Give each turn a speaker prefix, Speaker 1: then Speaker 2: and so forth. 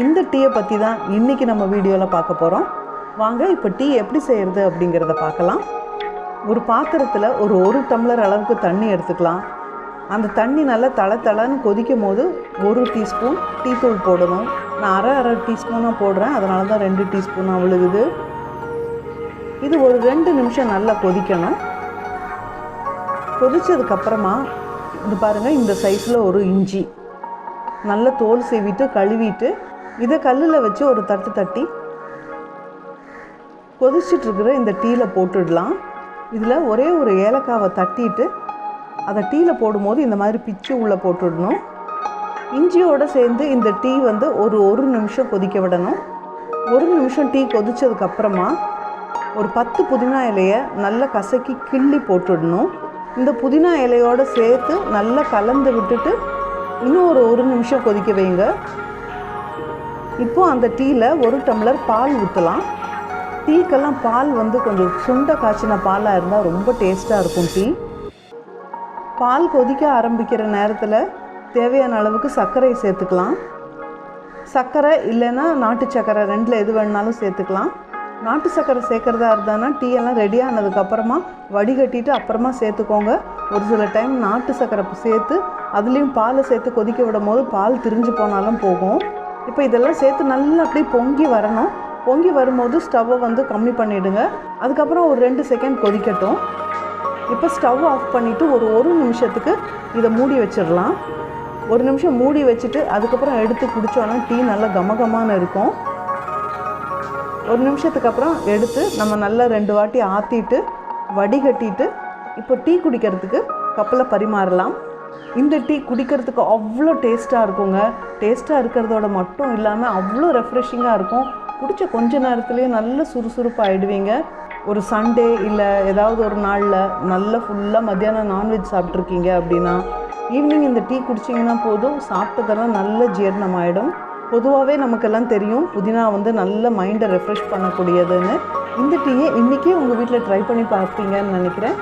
Speaker 1: இந்த டீயை பற்றி தான் இன்றைக்கி நம்ம வீடியோவில் பார்க்க போகிறோம் வாங்க இப்போ டீ எப்படி செய்கிறது அப்படிங்கிறத பார்க்கலாம். ஒரு பாத்திரத்தில் ஒரு ஒரு டம்ளர் அளவுக்கு தண்ணி எடுத்துக்கலாம். அந்த தண்ணி நல்லா தள தளன்னு கொதிக்கும் போது ஒரு டீஸ்பூன் டீ தூள் போடணும். நான் அரை அரை டீஸ்பூனாக போடுறேன். அதனால தான் ரெண்டு டீஸ்பூனாக விழுகுது. இது ஒரு ரெண்டு நிமிஷம் நல்லா கொதிக்கணும். கொதித்ததுக்கப்புறமா இது பாருங்கள் இந்த சைஸில் ஒரு இஞ்சி. நல்லா தோல் சீவிட்டு கழுவிட்டு இதை கல்லில் வச்சு ஒரு தட்டு தட்டி கொதிச்சிட்டு இருக்கிற இந்த டீயில் போட்டுடலாம். இதில் ஒரே ஒரு ஏலக்காவை தட்டிட்டு அதை டீயில் போடும்போது இந்த மாதிரி பிச்சு உள்ளே போட்டுடணும். இஞ்சியோடு சேர்ந்து இந்த டீ வந்து ஒரு ஒரு நிமிஷம் கொதிக்க விடணும். ஒரு நிமிஷம் டீ கொதிச்சதுக்கப்புறமா ஒரு பத்து புதினா இலையை நல்லா கசக்கி கிள்ளி போட்டுடணும். இந்த புதினா இலையோடு சேர்த்து நல்லா கலந்து விட்டுட்டு இன்னும் ஒரு ஒரு நிமிஷம் கொதிக்க வைங்க. இப்போ அந்த டீயில் ஒரு டம்ளர் பால் ஊற்றலாம் டீக்கெல்லாம் பால் வந்து கொஞ்சம் சுண்ட காய்ச்சின பாலாக இருந்தால் ரொம்ப டேஸ்ட்டாக இருக்கும் டீ. பால் கொதிக்க ஆரம்பிக்கிற நேரத்தில் தேவையான அளவுக்கு சர்க்கரை சேர்த்துக்கலாம். சர்க்கரை இல்லைன்னா நாட்டு சர்க்கரை ரெண்டில் எது வேணுனாலும் சேர்த்துக்கலாம். நாட்டு சர்க்கரை சேர்க்குறதா இருந்தானா டீ எல்லாம் ரெடி ஆனதுக்கப்புறமா வடிகட்டிட்டு அப்புறமா சேர்த்துக்கோங்க. ஒரு சில டைம் நாட்டு சர்க்கரை சேர்த்து அதுலேயும் பாலை சேர்த்து கொதிக்க விடும் போது பால் திரிஞ்சு போனாலும் போகும். இப்போ இதெல்லாம் சேர்த்து நல்லா அப்படியே பொங்கி வரணும். பொங்கி வரும்போது ஸ்டவ்வை வந்து கம்மி பண்ணிவிடுங்க அதுக்கப்புறம் ஒரு ரெண்டு செகண்ட் கொதிக்கட்டும். இப்போ ஸ்டவ் ஆஃப் பண்ணிவிட்டு ஒரு ஒரு நிமிஷத்துக்கு இதை மூடி வச்சிடலாம். ஒரு நிமிஷம் மூடி வச்சுட்டு அதுக்கப்புறம் எடுத்து குடித்தோன்னா டீ நல்லா கமகமான இருக்கும். ஒரு நிமிஷத்துக்கு அப்புறம் எடுத்து நம்ம நல்லா ரெண்டு வாட்டி ஆற்றிட்டு வடிகட்டிட்டு இப்போ டீ குடிக்கிறதுக்கு கப்பில் பரிமாறலாம். இந்த டீ குடிக்கிறதுக்கு அவ்வளோ டேஸ்ட்டாக இருக்குங்க. டேஸ்ட்டாக இருக்கிறதோட மட்டும் இல்லாமல் அவ்வளோ ரெஃப்ரெஷிங்காக இருக்கும். குடித்த கொஞ்ச நேரத்துலேயே நல்ல சுறுசுறுப்பாக ஆகிடுவீங்க ஒரு சண்டே இல்லை ஏதாவது ஒரு நாளில் நல்ல ஃபுல்லாக மத்தியானம் நான்வெஜ் சாப்பிட்ருக்கீங்க அப்படின்னா ஈவினிங் இந்த டீ குடிச்சிங்கன்னா போதும். சாப்பிட்டதெல்லாம் நல்ல ஜீரணம் ஆகிடும் பொதுவாகவே நமக்கெல்லாம் தெரியும் புதினா வந்து நல்ல மைண்டை ரெஃப்ரெஷ் பண்ணக்கூடியதுன்னு. இந்த டீயை இன்றைக்கே உங்கள் வீட்டில் ட்ரை பண்ணி பார்ப்பீங்கன்னு நினைக்கிறேன்.